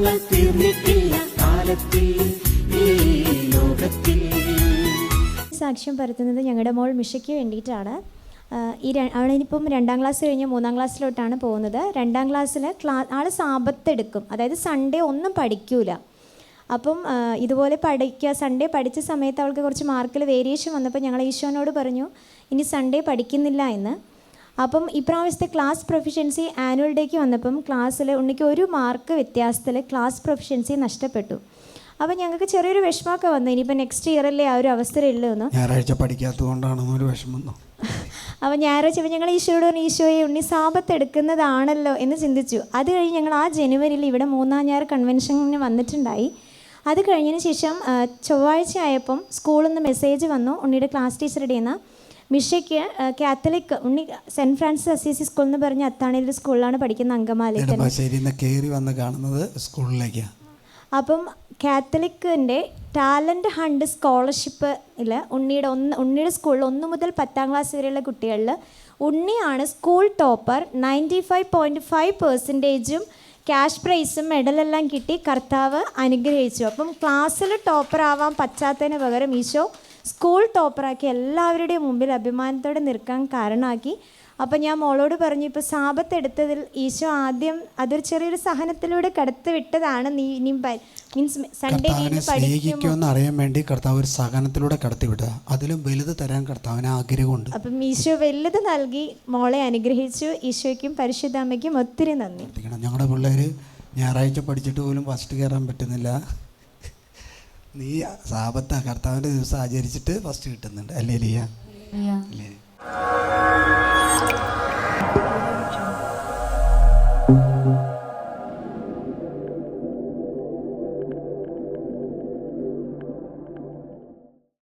ഈ സാക്ഷ്യം പരത്തുന്നത് ഞങ്ങളുടെ മോൾ മിഷയ്ക്ക് വേണ്ടിയിട്ടാണ്. ഈ അവളിനിപ്പം രണ്ടാം ക്ലാസ് കഴിഞ്ഞ് മൂന്നാം ക്ലാസ്സിലോട്ടാണ് പോകുന്നത്. രണ്ടാം ക്ലാസ്സിൽ ക്ലാ ആൾ സാപത്ത് എടുക്കും അതായത് സൺഡേ ഒന്നും പഠിക്കൂല. അപ്പം ഇതുപോലെ പഠിക്കുക സൺഡേ പഠിച്ച സമയത്ത് അവൾക്ക് കുറച്ച് മാർക്കിൽ വേരിയേഷൻ വന്നപ്പോൾ ഞങ്ങൾ ഈശോനോട് പറഞ്ഞു ഇനി സൺഡേ പഠിക്കുന്നില്ല എന്ന്. അപ്പം ഇപ്രാവശ്യത്തെ ക്ലാസ് പ്രൊഫിഷ്യൻസി ആനുവൽ ഡേക്ക് വന്നപ്പം ക്ലാസ്സിൽ ഉണ്ണിക്ക് ഒരു മാർക്ക് വ്യത്യാസത്തിൽ ക്ലാസ് പ്രൊഫിഷ്യൻസി നഷ്ടപ്പെട്ടു. അപ്പം ഞങ്ങൾക്ക് ചെറിയൊരു വിഷമമൊക്കെ വന്നു. ഇനിയിപ്പോൾ നെക്സ്റ്റ് ഇയറല്ലേ ആ ഒരു അവസരമുള്ളൂ എന്ന് ഞായറാഴ്ച പഠിക്കാത്തത് കൊണ്ടാണെന്നൊരു വിഷമം അപ്പോൾ ഞായറാഴ്ച ഇപ്പം ഞങ്ങൾ ഈശോയോട് പറഞ്ഞു ഈശോയെ ഉണ്ണി സാപത്ത് എടുക്കുന്നതാണല്ലോ എന്ന് ചിന്തിച്ചു. അത് കഴിഞ്ഞ് ഞങ്ങൾ ആ ജനുവരിയിൽ ഇവിടെ മൂന്നാം ഞായർ കൺവെൻഷന് വന്നിട്ടുണ്ടായി. അത് കഴിഞ്ഞതിന് ശേഷം ചൊവ്വാഴ്ച ആയപ്പം സ്കൂളിൽ നിന്ന് മെസ്സേജ് വന്നു ഉണ്ണിയുടെ ക്ലാസ് ടീച്ചറുടെ നിന്ന്. മിഷയ്ക്ക് Catholic Unni Saint Francis Assisi school എന്ന് പറഞ്ഞ അത്താണിയിലെ സ്കൂളിലാണ് പഠിക്കുന്ന അങ്കമാലി തന്നെ. കയറി വന്ന് കാണുന്നത് സ്കൂളിലേക്കാണ് അപ്പം കാത്തലിക്കിന്റെ ടാലന്റ് ഹണ്ട് സ്കോളർഷിപ്പിൽ ഉണ്ണിയുടെ ഒന്ന് ഉണ്ണിയുടെ സ്കൂളിൽ ഒന്ന് മുതൽ പത്താം ക്ലാസ് വരെയുള്ള കുട്ടികളിൽ ഉണ്ണിയാണ് school topper ninety five point five പെർസെന്റേജും cash പ്രൈസും മെഡലെല്ലാം കിട്ടി കർത്താവ് അനുഗ്രഹിച്ചു. അപ്പം ക്ലാസ്സിൽ ടോപ്പർ ആവാൻ പറ്റാത്തതിന് പകരം ഈശോ സ്കൂൾ ടോപ്പറാക്കി എല്ലാവരുടെയും മുമ്പിൽ അഭിമാനത്തോടെ നിൽക്കാൻ കാരണമാക്കി. അപ്പം ഞാൻ മോളോട് പറഞ്ഞു ഇപ്പോൾ സാപത്ത് എടുത്തതിൽ ഈശോ ആദ്യം അതൊരു ചെറിയൊരു സഹനത്തിലൂടെ കടത്തി വിട്ടതാണ്. നീ ഇനിയും മീൻസ് സൺഡേ സ്നേഹിക്കുമെന്ന് അറിയാൻ വേണ്ടി കർത്താവ് ഒരു സഹനത്തിലൂടെ കടത്തി വിട്ടത് അതിലും വലുത് തരാൻ കർത്താവിന് ആഗ്രഹമുണ്ട്. അപ്പം ഈശോ വലുത് നൽകി മോളെ അനുഗ്രഹിച്ചു. ഈശോയ്ക്കും പരിശുദ്ധാമ്മയ്ക്കും ഒത്തിരി നന്ദി. ഞങ്ങളുടെ പിള്ളേർ ഞായറാഴ്ച പഠിച്ചിട്ട് പോലും ഫസ്റ്റ് കയറാൻ പറ്റുന്നില്ല. നീ സാപത്ത കർത്താവിന്റെ ദിവസം ആചരിച്ചിട്ട് ഫസ്റ്റ് കിട്ടുന്നുണ്ട്. അല്ലേ ലിയ? അല്ലേ? Thank